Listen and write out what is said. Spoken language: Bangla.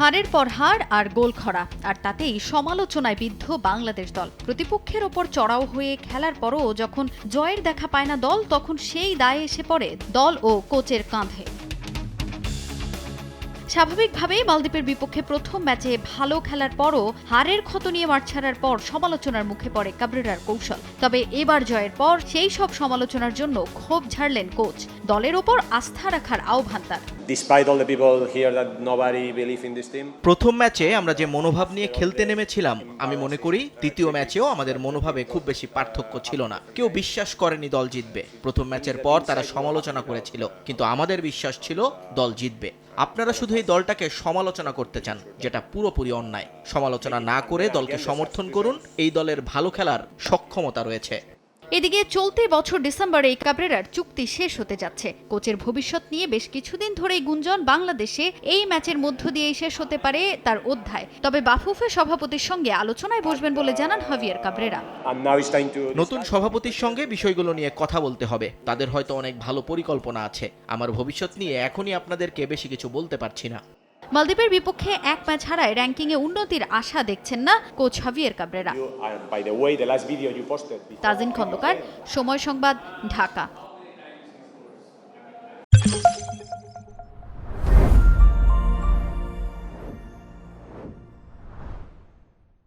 হারের পর হার আর গোল খরা। আর তাতেই সমালোচনায় বিদ্ধ বাংলাদেশ দল। প্রতিপক্ষের ওপর চড়াও হয়ে খেলার পরও যখন জয়ের দেখা পায় না দল, তখন সেই দায়ে এসে পড়ে দল ও কোচের কাঁধে। স্বাভাবিকভাবেই মালদ্বীপের বিপক্ষে প্রথম ম্যাচে ভালো খেলার পরও হারের ক্ষত নিয়ে মাঠ ছাড়ার পর সমালোচনার মুখে পড়ে কাবরেরার কৌশল। তবে এবার জয়ের পর সেই সব সমালোচনার জন্য ক্ষোভ ঝাড়লেন কোচ। দলের ওপর আস্থা রাখার আহ্বান তার. প্রথম ম্যাচে আমরা যে মনোভাব নিয়ে খেলতে নেমেছিলাম আমি মনে করি দ্বিতীয় ম্যাচেও আমাদের মনোভাবে খুব বেশি পার্থক্য ছিল না। কেউ বিশ্বাস করেনি দল জিতবে। প্রথম ম্যাচের পর তারা সমালোচনা করেছিল কিন্তু আমাদের বিশ্বাস ছিল দল জিতবে। আপনারা শুধু এই দলটাকে সমালোচনা করতে চান, যেটা পুরোপুরি অন্যায়। সমালোচনা না করে দলকে সমর্থন করুন, এই দলের ভালো খেলার সক্ষমতা রয়েছে। এদিকে চলতি বছর ডিসেম্বরে কাবরেরার চুক্তি শেষ হতে যাচ্ছে। কোচের ভবিষ্যৎ নিয়ে বেশ কিছুদিন ধরেই গুঞ্জন বাংলাদেশে এই ম্যাচের মধ্য দিয়েই শেষ হতে পারে তার অধ্যায়। তবে বাফুফে সভাপতির সঙ্গে আলোচনায় বসবেন বলে জানান হাভিয়ার কাবরেরা. নতুন সভাপতির সঙ্গে বিষয়গুলো নিয়ে কথা বলতে হবে। তাদের হয়তো অনেক ভালো পরিকল্পনা আছে। আমার ভবিষ্যৎ নিয়ে এখনই আপনাদেরকে বেশি কিছু বলতে পারছি না। মালদ্বীপের বিপক্ষে এক ম্যাচ হারায় র্যাঙ্কিংয়ে উন্নতির আশা দেখছেন না coach Javier Cabrera. Tajin Khandakar Somoy Sangbad Dhaka